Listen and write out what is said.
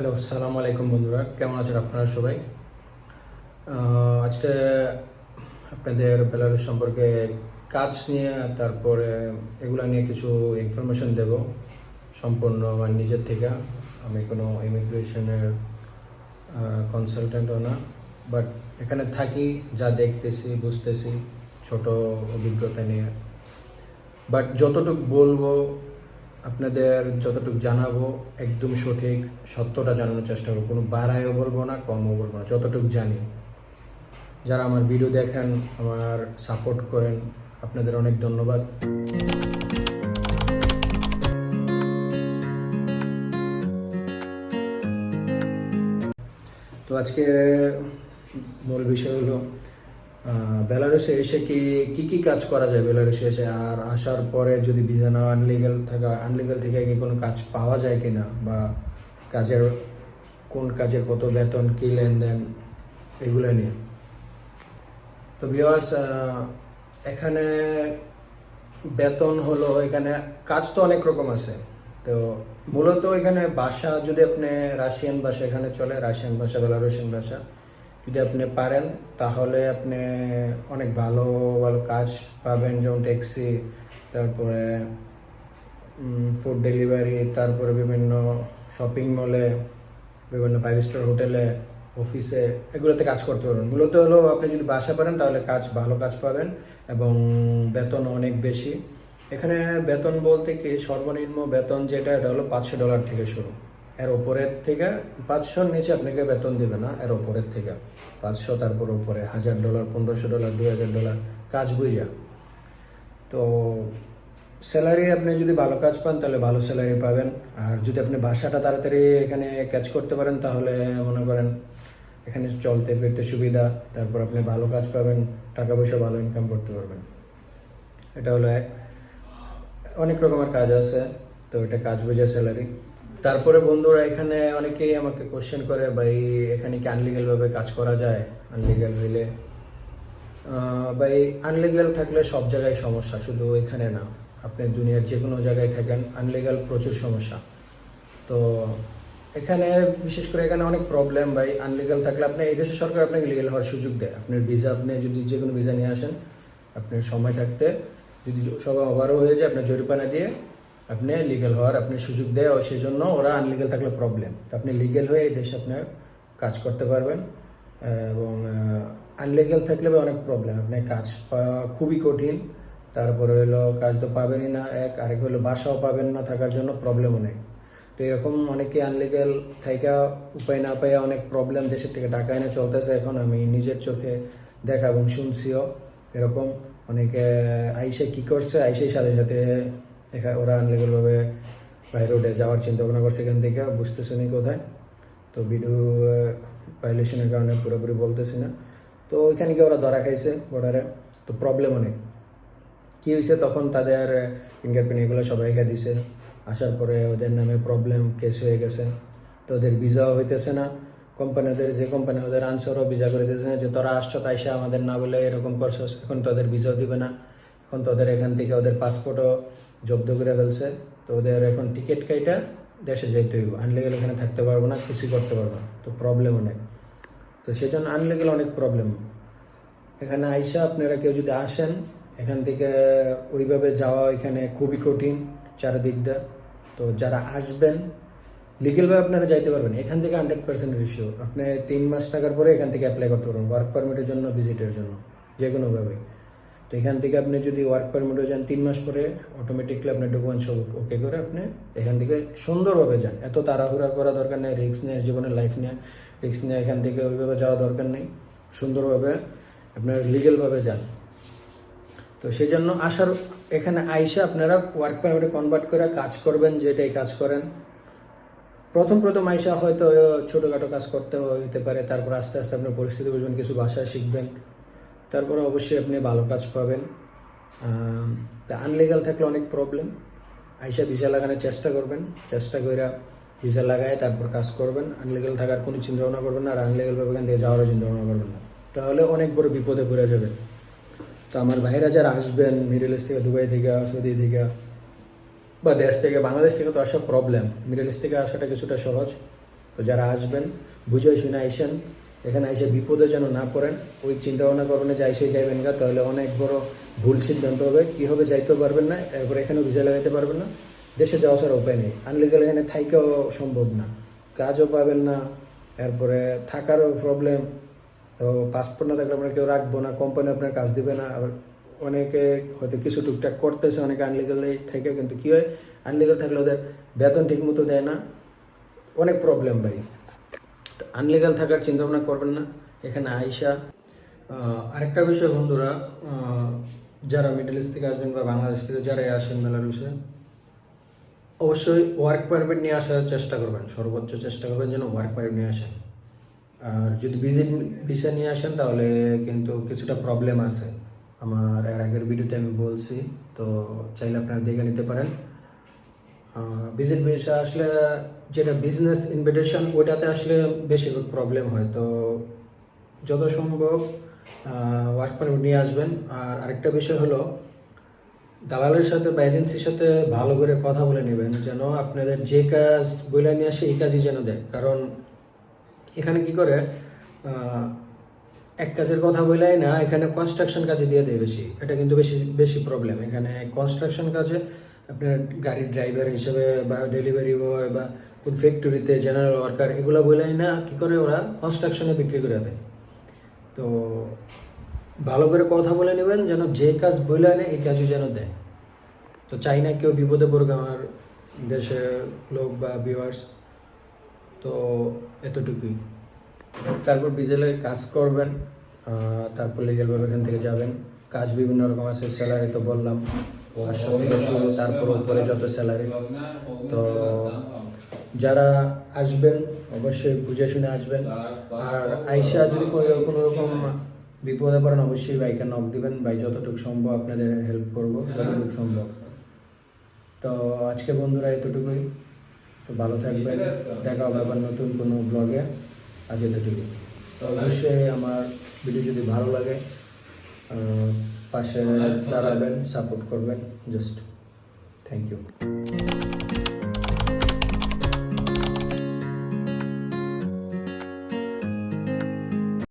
Hello সালাম আলাইকুম বন্ধুরা, কেমন আছেন আপনারা সবাই? আজকে আপনাদের বেলারুস সম্পর্কে কাজ নিয়ে, তারপরে এগুলা নিয়ে কিছু ইনফরমেশন দেব, সম্পূর্ণ আমার নিজের থেকে। আমি কোনো ইমিগ্রেশনের কনসালটেন্টও না বাট এখানে থাকি, যা দেখতেছি, বুঝতেছি, ছোট অভিজ্ঞতা নিয়ে। বাট যতটুকু বলব আপনাদের যতটুকু জানাব, একদম সঠিক সত্যটা জানানোর চেষ্টা করব। কোনো বাড়াইও বলব না, কমও বলব না, যতটুকু জানি। যারা আমার ভিডিও দেখেন, আমার সাপোর্ট করেন, আপনাদের অনেক ধন্যবাদ। তো আজকে মূল বিষয় হলো বেলারুসে এসে কি কি কি কাজ করা যায় বেলারুসে এসে? আর আসার পরে যদি ভিসা না আনলিগাল থাকা আনলিগাল থেকে কি কোনো কাজ পাওয়া যায় কিনা? বা কাজের, কোন কাজের কত বেতন, কি লেনদেন, এগুলো নিয়ে। তো ভিওয়ার্স এখানে বেতন হলো, এখানে কাজ তো অনেক রকম আছে। তো মূলত এখানে ভাষা, যদি আপনি রাশিয়ান ভাষা এখানে চলে, রাশিয়ান ভাষা, বেলারুশিয়ান ভাষা যদি আপনি পারেন, তাহলে আপনি অনেক ভালো ভালো কাজ পাবেন, যেমন ট্যাক্সি, তারপরে ফুড ডেলিভারি তারপরে বিভিন্ন শপিং মলে বিভিন্ন ফাইভ স্টার হোটেলে অফিসে এগুলোতে কাজ করতে পারবেন। মূলত হলো আপনি যদি বাসা পারেন, তাহলে কাজ, ভালো কাজ পাবেন এবং বেতন অনেক বেশি। এখানে বেতন বলতে কি, সর্বনিম্ন বেতন যেটা, এটা হলো পাঁচশো ডলার থেকে শুরু। এর ওপরের থেকে পাঁচশোর নিচে আপনাকে বেতন দিবে না, এর ওপরের থেকে। পাঁচশো তারপর ওপরে হাজার ডলার, পনেরোশো ডলার, দুই হাজার ডলার, কাজ বুঝা তো স্যালারি আপনি যদি ভালো কাজ পান, তাহলে ভালো স্যালারি পাবেন। আর যদি আপনি ভাষাটা তাড়াতাড়ি এখানে ক্যাচ করতে পারেন, তাহলে মনে করেন এখানে চলতে ফিরতে সুবিধা। তারপর আপনি ভালো কাজ পাবেন, টাকা পয়সা ভালো ইনকাম করতে পারবেন। এটা হলো এক, অনেক রকমের কাজ আছে। তো এটা কাজ বুঝে স্যালারি। তারপরে বন্ধুরা এখানে অনেকেই আমাকে কোশ্চেন করে, ভাই, এখানে কি আনলিগাল ভাবে কাজ করা যায়? আনলিগাল হইলে ভাই আনলিগাল থাকলে সব জায়গায় সমস্যা, শুধু এখানে না। আপনি দুনিয়ার যে কোনো জায়গায় থাকেন আনলিগাল প্রচুর সমস্যা। তো এখানে, বিশেষ করে এখানে অনেক প্রবলেম ভাই। আনলিগাল থাকলে আপনি, এই দেশের সরকার আপনাকে লিগাল হওয়ার সুযোগ দেয়। আপনার ভিসা আপনি যদি যে কোনো ভিসা নিয়ে আসেন, আপনার সময় থাকতে, যদি সব ওভারও হয়ে যায় আপনার জরিমানা দিয়ে আপনি লিগেল হওয়ার, আপনি সুযোগ দেয় সেই জন্য ওরা আনলিগাল থাকলে প্রবলেম তো আপনি লিগেল হয়ে এই দেশে আপনার কাজ করতে পারবেন, এবং আনলিগাল থাকলে অনেক প্রবলেম আপনার কাজ পাওয়া খুবই কঠিন, তারপরে হলো কাজ তো পাবেনই না এক, আরেক হলো বাসাও পাবেন না থাকার জন্য প্রবলেম অনেক তো এরকম অনেকে আনলিগাল থাইকা উপায় না পাইয়া অনেক প্রবলেম দেশের থেকে টাকা এনে চলতেছে এখন, আমি নিজের চোখে দেখা এবং শুনছিও। এরকম অনেকে, আইসে কি করছে, আইসেই সাথে সাথে এখা- ওরা আনলিগালভাবে বাইরে উঠে যাওয়ার চিন্তা ভাবনা করছে এখান থেকে, বুঝতেছে নি কোথায়। তো ভিডিও ভাইলেশনের কারণে পুরোপুরি বলতেছি না। তো ওইখানে গিয়ে ওরা ধরা খাইছে বর্ডারে তো প্রবলেম অনেক। কি হয়েছে তখন তাদের ফিঙ্গারপ্রিন্ট এগুলো সব রেখে দিছে। আসার পরে ওদের নামে প্রবলেম কেস হয়ে গেছে। তো ওদের ভিসাও হইতেছে না। কোম্পানি ওদের, যে কোম্পানি ওদের আনসারও ভিসা করে দিতেছে না যে, তোরা আসছো তাইসা আমাদের না বলে এরকম করছ এখন তো ওদের ভিসাও দিবে না। এখন তো ওদের এখান থেকে ওদের পাসপোর্টও জব্দ করে ফেলছে, তো ওদের এখন টিকিট কাইটা দেশে যাইতে হইব। আনলিগেল এখানে থাকতে পারব না, কিছুই করতে পারব তো প্রবলেম অনেক তো সেই জন্য আনলিগেল অনেক প্রবলেম এখানে আইসা আপনারা কেউ যদি আসেন, এখান থেকে ওইভাবে যাওয়া এখানে খুবই কঠিন চারিদিকটা। তো যারা আসবেন লিগেলভাবে আপনারা যাইতে পারবেন। এখান থেকে হান্ড্রেড পার্সেন্ট রেশিও আপনি তিন মাস টাকার পরে এখান থেকে অ্যাপ্লাই করতে পারবেন ওয়ার্ক পারমিটের জন্য ভিজিটের জন্য যে কোনোভাবে তো এখান থেকে আপনি যদি ওয়ার্ক পারমিটে যান তিন মাস পরে অটোমেটিকলি আপনার ডকুমেন্টস সব ওকে করে আপনি এখান থেকে সুন্দরভাবে যান। এত তাড়াহুড়া করা দরকার নেই রিস্ক নিয়ে জীবনের লাইফ নিয়ে রিস্ক নিয়ে এখান থেকে ওইভাবে যাওয়া দরকার নেই। সুন্দরভাবে আপনার লিগেলভাবে যান। তো সেই জন্য আসার, এখানে আইসা আপনারা ওয়ার্ক পারমিটে কনভার্ট করে কাজ করবেন, যেটাই কাজ করেন। প্রথম প্রথম আইসা হয়তো ছোটোখাটো কাজ করতে হইতে পারে, তারপর আস্তে আস্তে আপনার পরিস্থিতি বুঝবেন, কিছু ভাষা শিখবেন। তারপরে অবশ্যই আপনি ভালো কাজ পাবেন। তা আনলিগাল থাকলে অনেক প্রবলেম আইসা ভিসা লাগানোর চেষ্টা করবেন। চেষ্টা করে ভিসা লাগায় তারপর কাজ করবেন। আনলিগাল থাকার কোনো চিন্তা ভাবনা করবেন না আর আনলিগালভাবে এখান থেকে যাওয়ারও চিন্তা ভাবনা করবেন না। তাহলে অনেক বড় বিপদে পড়ে যাবেন। তো আমার ভাইরা যারা আসবেন মিডল ইস্ট থেকে দুবাই থেকে সৌদি থেকে বা দেশ থেকে বাংলাদেশ থেকে তো আসা প্রবলেম মিডল ইস্ট থেকে আসাটা কিছুটা সহজ। তো যারা আসবেন, বুঝে শুনে আইসেন। এখানে এসে বিপদে যেন না পড়েন, ওই চিন্তা ভাবনা করবেন যে আইসে যাইবেন গা, তাহলে অনেক বড় ভুল সিদ্ধান্ত হবে। কী হবে যাইতেও পারবেন না, এরপর এখানেও ভিসা লাগাইতে পারবেন না। দেশে যাওয়া ছাড়া উপায় নেই। আনলিগাল এখানে থাইকেও সম্ভব না। কাজও পাবেন না, এরপরে থাকারও প্রবলেম তো পাসপোর্ট না থাকলে আপনার কেউ রাখব না কোম্পানি আপনার কাজ দিবে না। আবার অনেকে হয়তো কিছু টুকটাক করতেছে, অনেকে আনলিগাল থেকে কিন্তু কী হয়? আনলিগাল থাকলে ওদের বেতন ঠিক মতো দেয় না। অনেক প্রবলেম ভাই। আনলিগাল থাকার চিন্তা ভাবনা করবেন না। এখানে আইসা আরেকটা বিষয় বন্ধুরা যারা মিডল ইস্ট থেকে আসবেন বা বাংলাদেশ থেকে যারা আসেন বেলারুসে অবশ্যই ওয়ার্ক পারমিট নিয়ে আসার চেষ্টা করবেন। সর্বোচ্চ চেষ্টা করবেন যেন ওয়ার্ক পারমিট নিয়ে আসেন। আর যদি ভিজিট ভিসা নিয়ে আসেন তাহলে কিন্তু কিছুটা প্রবলেম আছে। আমার এর আগের ভিডিওতে আমি বলছি, তো চাইলে আপনারা দেখে নিতে পারেন। ভিজিট ভিসা আসলে যেটা বিজনেস ইনভিটেশন ওটাতে আসলে বেশিরভাগ প্রবলেম হয়। তো যত সম্ভব ওয়ার্ক পারমিট নিয়ে আসবেন। আর আরেকটা বিষয় হলো, দালালের সাথে বা এজেন্সির সাথে ভালো করে কথা বলে নেবেন, যেন আপনাদের যে কাজ বলে নিয়ে আসে, এই কাজই যেন দেয়। কারণ এখানে কি করে এক কাজের কথা বলেই না, এখানে কনস্ট্রাকশন কাজে দিয়ে দেয় বেশি। এটা কিন্তু বেশি বেশি প্রবলেম এখানে কনস্ট্রাকশন কাজে আপনার গাড়ির ড্রাইভার হিসেবে বা ডেলিভারি বয় বা কোন ফ্যাক্টরিতে জেনারেল ওয়ার্কার এগুলো বলেই না কি করে ওরা কনস্ট্রাকশনে বিক্রি করে দেয়। তো ভালো করে কথা বলে নেবেন যেন যে কাজ বলে আনে এই কাজই যেন দেয়। তো চাই না কেউ বিপদে পড়ুক আমার দেশের লোক বা ভিউয়ার্স তো এতটুকুই। তারপর বিজেলে কাজ করবেন তারপর লিগেলভাবে এখান থেকে যাবেন। কাজ বিভিন্ন রকম আছে স্যালারি তো বললাম। তারপর উপরে যত স্যালারি তো যারা আসবেন, অবশ্যই বুঝে শুনে আসবেন। আর আইসা যদি কোনো- রকম বিপদে পড়েন, অবশ্যই বাইকে নক দিবেন। বাই যতটুকু সম্ভব আপনাদের হেল্প করব, যতটুকু সম্ভব। তো আজকে বন্ধুরা এতটুকুই। তো ভালো থাকবেন। দেখা হবে আবার নতুন কোনো ব্লগে আজ এতটুকু অবশ্যই আমার ভিডিও যদি ভালো লাগে পাশে দাঁড়াবেন সাপোর্ট করবেন জাস্ট থ্যাংক ইউ